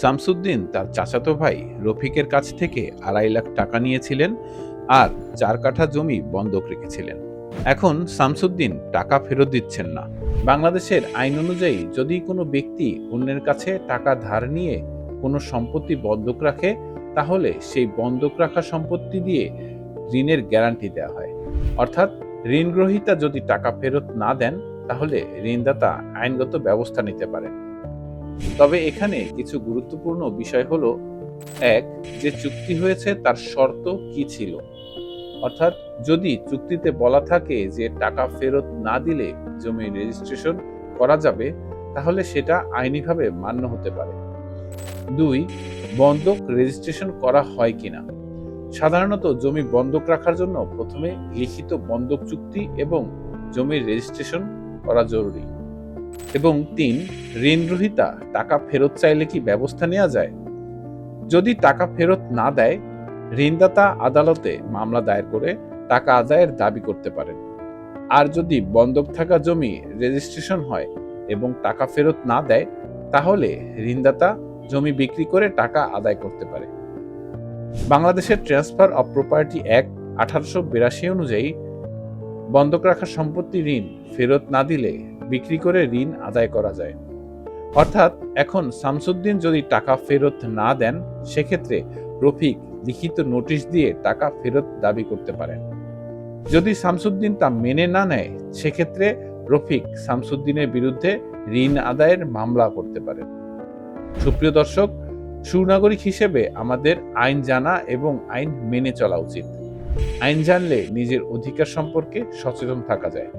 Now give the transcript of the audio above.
শামসুদ্দিন তার চাচাতো ভাই রফিকের কাছ থেকে আড়াই লাখ টাকা নিয়েছিলেন আর চার কাঠা জমি বন্ধক রেখেছিলেন। এখন শামসুদ্দিন টাকা ফেরত দিচ্ছেন না। বাংলাদেশের আইন অনুযায়ী যদি কোনো ব্যক্তি অন্যের কাছে টাকা ধার নিয়ে কোনো সম্পত্তি বন্ধক রাখে, তাহলে সেই বন্ধক রাখা সম্পত্তি দিয়ে ঋণের গ্যারান্টি দেওয়া হয়। অর্থাৎ ঋণগ্রহীতা যদি টাকা ফেরত না দেন, তাহলে ঋণদাতা আইনগত ব্যবস্থা নিতে পারেন। তবে এখানে কিছু গুরুত্বপূর্ণ বিষয় হলো, এক, যে চুক্তি হয়েছে তার শর্ত কি ছিল? অর্থাৎ যদি চুক্তিতে বলা থাকে যে টাকা ফেরত না দিলে জমি রেজিস্ট্রেশন করা যাবে, তাহলে সেটা আইনিভাবে মান্য হতে পারে। দুই, বন্ধক রেজিস্ট্রেশন করা হয় কিনা? সাধারণত জমি বন্ধক রাখার জন্য প্রথমে লিখিত বন্ধক চুক্তি এবং জমির রেজিস্ট্রেশন করা জরুরি। এবং তিন ঋণগ্রহীতা টাকা ফেরত চাইলে কি ব্যবস্থা নেওয়া যায়? যদি টাকা ফেরত না দেয়, ঋণদাতা আদালতে মামলা দায়ের করে টাকা আদায়ের দাবি করতে পারেন। আর যদি বন্ধক থাকা জমি রেজিস্ট্রেশন হয় এবং টাকা ফেরত না দেয়, তাহলে ঋণদাতা জমি বিক্রি করে টাকা আদায় করতে পারে। বাংলাদেশের ট্রান্সফার অব প্রপার্টি অ্যাক্ট আঠারোশো বিরাশি অনুযায়ী বন্ধক রাখা সম্পত্তি ঋণ ফেরত না দিলে বিক্রি করে ঋণ আদায় করা যায়। অর্থাৎ, এখন শামসুদ্দিন যদি টাকা ফেরত না দেন, সেক্ষেত্রে রফিক লিখিত নোটিশ দিয়ে টাকা ফেরত দাবি করতে পারেন। যদি শামসুদ্দিন তা মেনে না নেয়, সেক্ষেত্রে রফিক শামসুদ্দিনের বিরুদ্ধে ঋণ আদায়ের মামলা করতে পারেন। সুপ্রিয় দর্শক, সুনাগরিক হিসেবে আমাদের আইন জানা এবং আইন মেনে চলা উচিত। আইন জানলে নিজের অধিকার সম্পর্কে সচেতন থাকা যায়।